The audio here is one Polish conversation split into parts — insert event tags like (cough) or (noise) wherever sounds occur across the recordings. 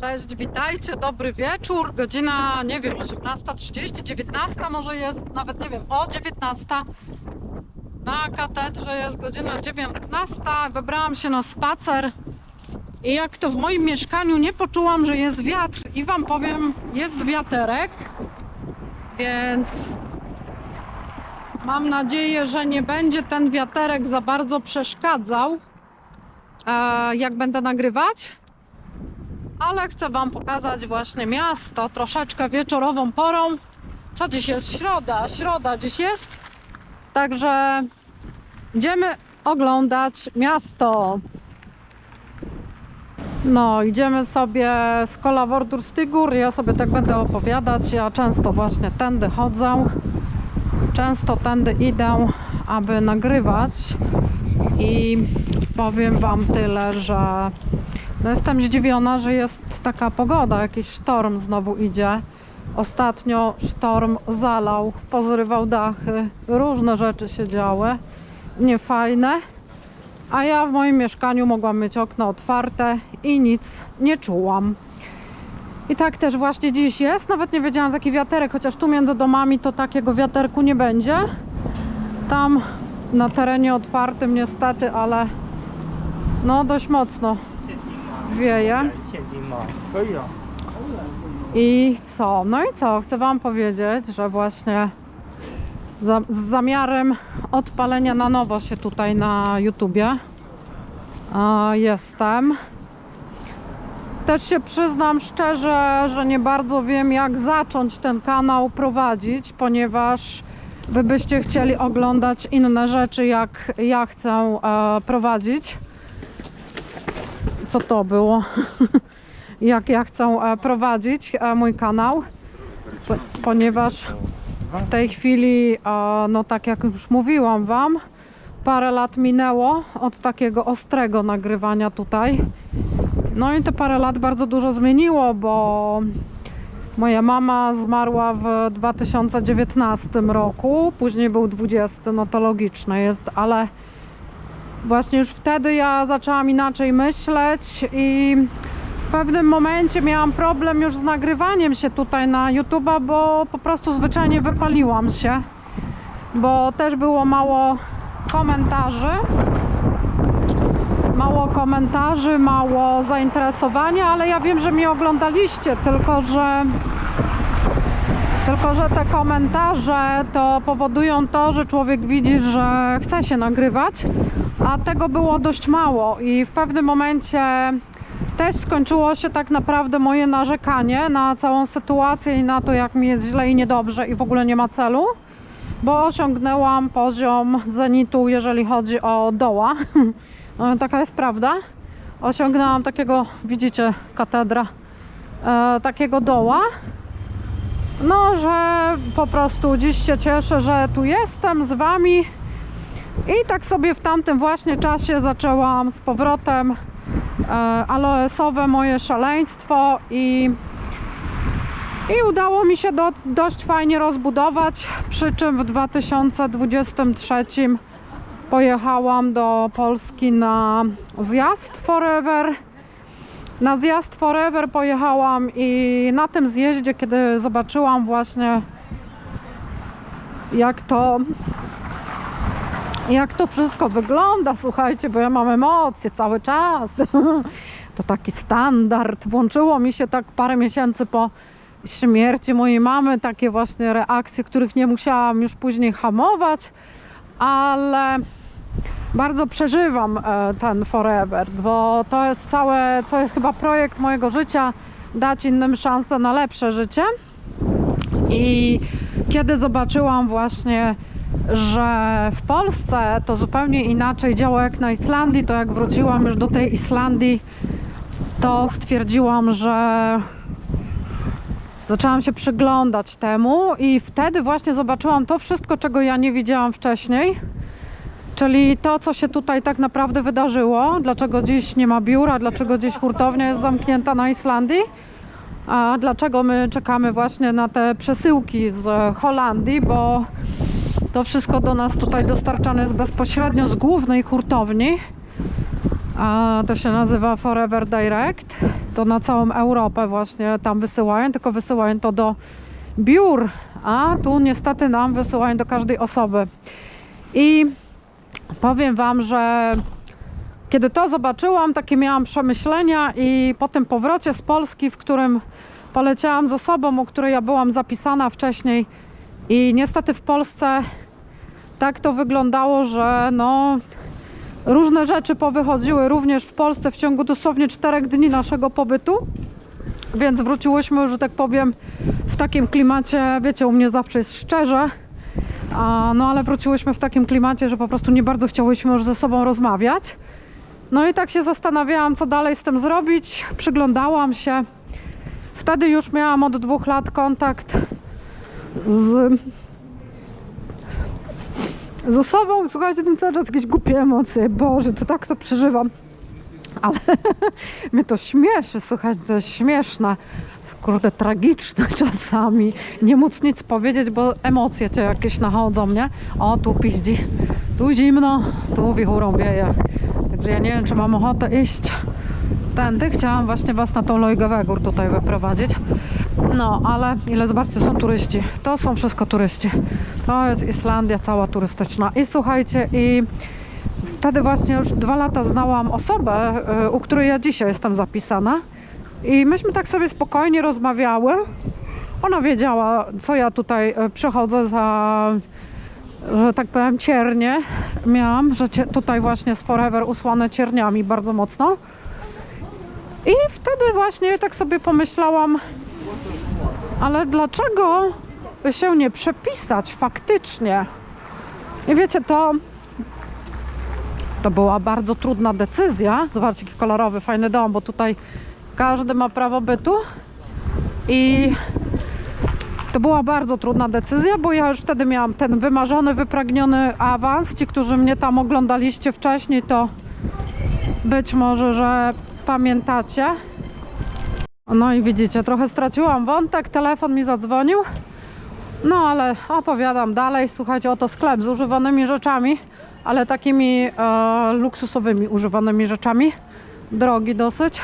Cześć, witajcie, dobry wieczór. Godzina, nie wiem, 18.30, 19 może jest, nawet nie wiem, o 19. Na katedrze jest godzina 19. Wybrałam się na spacer i jak to w moim mieszkaniu nie poczułam, że jest wiatr i wam powiem, jest wiaterek, więc mam nadzieję, że nie będzie ten wiaterek za bardzo przeszkadzał, e, jak będę nagrywać ale chcę Wam pokazać właśnie miasto troszeczkę wieczorową porą. Co dziś jest? Środa, środa dziś jest. Także idziemy oglądać miasto. No, idziemy sobie z Kola Wordur Ja sobie tak będę opowiadać. Ja często właśnie tędy chodzę. Często tędy idę, aby nagrywać. I powiem Wam tyle, że no jestem zdziwiona, że jest taka pogoda, jakiś sztorm znowu idzie. Ostatnio sztorm zalał, pozrywał dachy, różne rzeczy się działy, niefajne. A ja w moim mieszkaniu mogłam mieć okno otwarte i nic nie czułam. I tak też właśnie dziś jest. Nawet nie wiedziałam taki wiaterek, chociaż tu między domami to takiego wiaterku nie będzie. Tam na terenie otwartym niestety, ale no dość mocno Dwie jaja. I co? No i co? Chcę Wam powiedzieć, że właśnie za, z zamiarem odpalenia na nowo się tutaj na YouTubie jestem. Też się przyznam szczerze, że nie bardzo wiem jak zacząć ten kanał prowadzić, ponieważ Wy byście chcieli oglądać inne rzeczy jak ja chcę e, prowadzić co to było? (laughs) jak ja chcę e, prowadzić e, mój kanał, po, ponieważ w tej chwili, e, no tak jak już mówiłam Wam, parę lat minęło od takiego ostrego nagrywania tutaj. No i te parę lat bardzo dużo zmieniło, bo moja mama zmarła w 2019 roku, później był 20, no to logiczne jest, ale właśnie już wtedy ja zaczęłam inaczej myśleć i w pewnym momencie miałam problem już z nagrywaniem się tutaj na YouTube'a, bo po prostu zwyczajnie wypaliłam się, bo też było mało komentarzy. Mało komentarzy, mało zainteresowania, ale ja wiem, że mnie oglądaliście, tylko że tylko, że te komentarze to powodują to, że człowiek widzi, że chce się nagrywać, a tego było dość mało i w pewnym momencie też skończyło się tak naprawdę moje narzekanie na całą sytuację i na to, jak mi jest źle i niedobrze i w ogóle nie ma celu, bo osiągnęłam poziom zenitu, jeżeli chodzi o doła. No, (laughs) Taka jest prawda. Osiągnęłam takiego, widzicie, katedra, e, takiego doła. No, że po prostu dziś się cieszę, że tu jestem z Wami. I tak sobie w tamtym właśnie czasie zaczęłam z powrotem e, aloesowe moje szaleństwo i, i udało mi się do, dość fajnie rozbudować. Przy czym w 2023 pojechałam do Polski na zjazd Forever. Na zjazd Forever pojechałam i na tym zjeździe, kiedy zobaczyłam właśnie jak to jak to wszystko wygląda, słuchajcie, bo ja mam emocje cały czas. (laughs) To taki standard. Włączyło mi się tak parę miesięcy po śmierci mojej mamy takie właśnie reakcje, których nie musiałam już później hamować, ale bardzo przeżywam e, ten Forever, bo to jest całe, to jest chyba projekt mojego życia, dać innym szansę na lepsze życie. I kiedy zobaczyłam właśnie, że w Polsce to zupełnie inaczej działa jak na Islandii, to jak wróciłam już do tej Islandii, to stwierdziłam, że zaczęłam się przyglądać temu i wtedy właśnie zobaczyłam to wszystko, czego ja nie widziałam wcześniej. Czyli to, co się tutaj tak naprawdę wydarzyło, dlaczego dziś nie ma biura, dlaczego dziś hurtownia jest zamknięta na Islandii, a dlaczego my czekamy właśnie na te przesyłki z Holandii, bo to wszystko do nas tutaj dostarczane jest bezpośrednio z głównej hurtowni. A to się nazywa Forever Direct. To na całą Europę właśnie tam wysyłają, tylko wysyłają to do biur, a tu niestety nam wysyłają do każdej osoby. I powiem Wam, że kiedy to zobaczyłam, takie miałam przemyślenia i po tym powrocie z Polski, w którym poleciałam z osobą, u której ja byłam zapisana wcześniej i niestety w Polsce tak to wyglądało, że no różne rzeczy powychodziły również w Polsce w ciągu dosłownie czterech dni naszego pobytu. Więc wróciłyśmy, że tak powiem, w takim klimacie, wiecie, u mnie zawsze jest szczerze, a, no ale wróciłyśmy w takim klimacie, że po prostu nie bardzo chciałyśmy już ze sobą rozmawiać. No i tak się zastanawiałam, co dalej z tym zrobić. Przyglądałam się. Wtedy już miałam od dwóch lat kontakt z, z osobą. Słuchajcie, ten cały czas jakieś głupie emocje. Boże, to tak to przeżywam. Ale (laughs) mnie to śmieszy, słuchajcie, to śmieszne. Kurde, tragiczne (laughs) czasami. Nie móc nic powiedzieć, bo emocje cię jakieś nachodzą, nie? O, tu piździ, tu zimno, tu wichurą wieje. Także ja nie wiem, czy mam ochotę iść tędy. Chciałam właśnie was na tą Lojgowegór tutaj wyprowadzić. No, ale ile zobaczcie, są turyści. To są wszystko turyści. To jest Islandia cała turystyczna. I słuchajcie, i wtedy właśnie już dwa lata znałam osobę, y, u której ja dzisiaj jestem zapisana. I myśmy tak sobie spokojnie rozmawiały. Ona wiedziała, co ja tutaj y, przychodzę za, że tak powiem, ciernie. Miałam, że tutaj właśnie z Forever usłane cierniami bardzo mocno. I wtedy właśnie tak sobie pomyślałam, ale dlaczego się nie przepisać faktycznie? I wiecie, to to była bardzo trudna decyzja. Zobaczcie, jaki kolorowy, fajny dom, bo tutaj każdy ma prawo bytu. I to była bardzo trudna decyzja, bo ja już wtedy miałam ten wymarzony, wypragniony awans. Ci, którzy mnie tam oglądaliście wcześniej, to być może, że pamiętacie. No i widzicie, trochę straciłam wątek, telefon mi zadzwonił. No ale opowiadam dalej. Słuchajcie, oto sklep z używanymi rzeczami, ale takimi e, luksusowymi używanymi rzeczami. Drogi dosyć.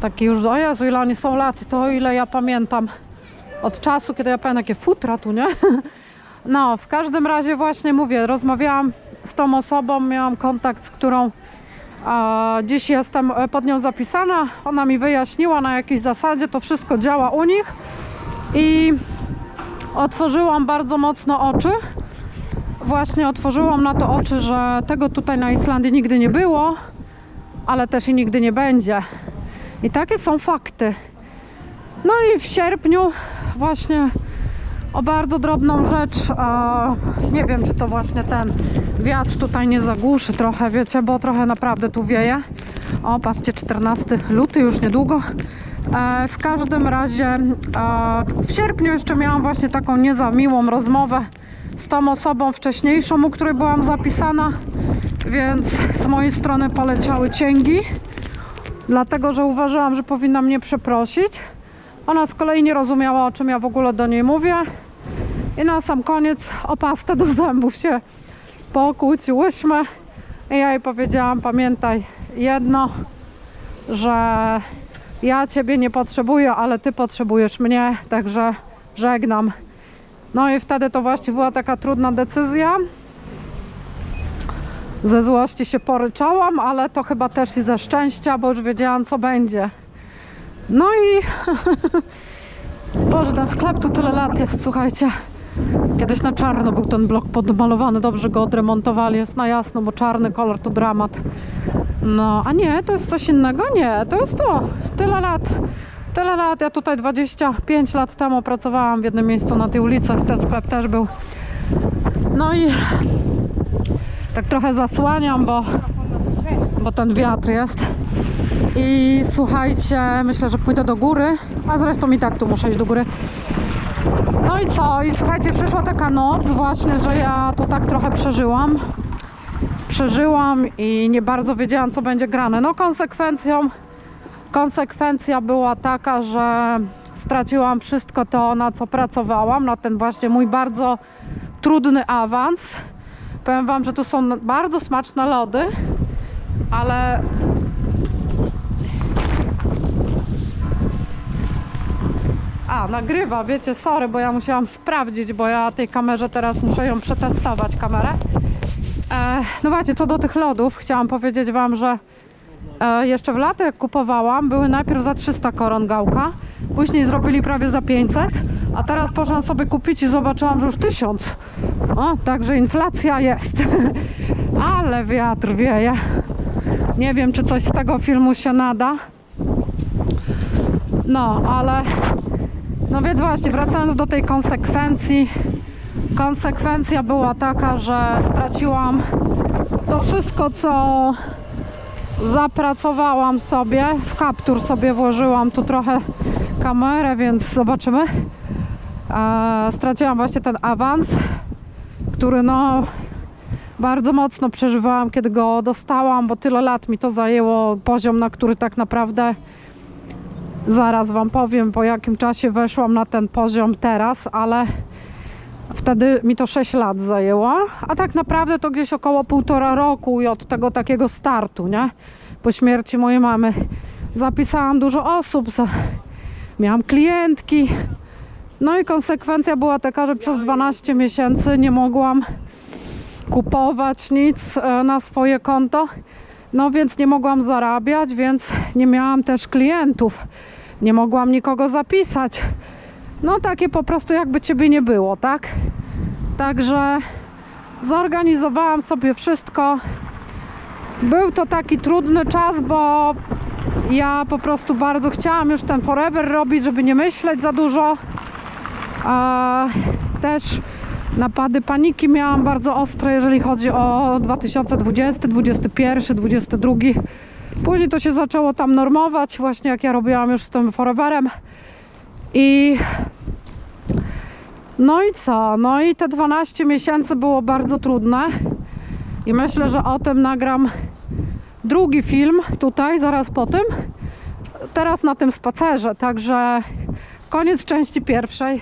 Taki już, o Jezu, ile oni są lat, to ile ja pamiętam. Od czasu, kiedy ja pamiętam, jakie futra tu, nie? (laughs) No, w każdym razie właśnie mówię, rozmawiałam z tą osobą, miałam kontakt, z którą a dziś jestem e, pod nią zapisana. Ona mi wyjaśniła na jakiej zasadzie to wszystko działa u nich i otworzyłam bardzo mocno oczy. Właśnie otworzyłam na to oczy, że tego tutaj na Islandii nigdy nie było, ale też i nigdy nie będzie. I takie są fakty. No i w sierpniu właśnie o bardzo drobną rzecz. A nie wiem, czy to właśnie ten wiatr tutaj nie zagłuszy trochę, wiecie, bo trochę naprawdę tu wieje. O, patrzcie, 14 luty już niedługo. E, w każdym razie e, w sierpniu jeszcze miałam właśnie taką nie za miłą rozmowę z tą osobą wcześniejszą, u której byłam zapisana, więc z mojej strony poleciały cięgi, dlatego że uważałam, że powinna mnie przeprosić. Ona z kolei nie rozumiała, o czym ja w ogóle do niej mówię. I na sam koniec o pastę do zębów się pokłóciłyśmy. I ja jej powiedziałam, pamiętaj jedno, że ja ciebie nie potrzebuję, ale ty potrzebujesz mnie, także żegnam. No i wtedy to właśnie była taka trudna decyzja. Ze złości się poryczałam, ale to chyba też i ze szczęścia, bo już wiedziałam co będzie. No i (laughs) Boże, ten sklep tu tyle lat jest, słuchajcie. Kiedyś na czarno był ten blok podmalowany, dobrze go odremontowali, jest na jasno, bo czarny kolor to dramat. No, a nie, to jest coś innego? Nie, to jest to. Tyle lat. Tyle lat. Ja tutaj 25 lat temu pracowałam w jednym miejscu na tej ulicy. Ten sklep też był. No i tak trochę zasłaniam, bo, bo ten wiatr jest. I słuchajcie, myślę, że pójdę do góry. A zresztą i tak tu muszę iść do góry. No i co? I słuchajcie, przyszła taka noc właśnie, że ja to tak trochę przeżyłam. Przeżyłam i nie bardzo wiedziałam, co będzie grane. No konsekwencją, konsekwencja była taka, że straciłam wszystko to, na co pracowałam, na ten właśnie mój bardzo trudny awans. Powiem Wam, że tu są bardzo smaczne lody. ale Nagrywa, wiecie, sorry, bo ja musiałam sprawdzić, bo ja tej kamerze teraz muszę ją przetestować, kamerę. E, no właśnie, co do tych lodów, chciałam powiedzieć Wam, że e, jeszcze w lato jak kupowałam, były najpierw za 300 koron gałka, później zrobili prawie za 500, a teraz poszłam sobie kupić i zobaczyłam, że już 1000. O, także inflacja jest. (laughs) Ale wiatr wieje. Nie wiem, czy coś z tego filmu się nada. No, ale no więc właśnie, wracając do tej konsekwencji, konsekwencja była taka, że straciłam to wszystko, co zapracowałam sobie. W kaptur sobie włożyłam tu trochę kamerę, więc zobaczymy. E, straciłam właśnie ten awans, który no bardzo mocno przeżywałam, kiedy go dostałam, bo tyle lat mi to zajęło. Poziom, na który tak naprawdę Zaraz Wam powiem, po jakim czasie weszłam na ten poziom teraz, ale wtedy mi to 6 lat zajęło, a tak naprawdę to gdzieś około półtora roku i od tego takiego startu, nie? Po śmierci mojej mamy zapisałam dużo osób, miałam klientki, no i konsekwencja była taka, że przez 12 miesięcy nie mogłam kupować nic e, na swoje konto. No więc nie mogłam zarabiać, więc nie miałam też klientów. Nie mogłam nikogo zapisać. No takie po prostu jakby ciebie nie było, tak? Także zorganizowałam sobie wszystko. Był to taki trudny czas, bo ja po prostu bardzo chciałam już ten forever robić, żeby nie myśleć za dużo. A też napady paniki miałam bardzo ostre, jeżeli chodzi o 2020, 2021, 2022. Później to się zaczęło tam normować, właśnie jak ja robiłam już z tym foreverem. I no i co? No i te 12 miesięcy było bardzo trudne. I myślę, że o tym nagram drugi film tutaj, zaraz po tym. Teraz na tym spacerze, także koniec części pierwszej.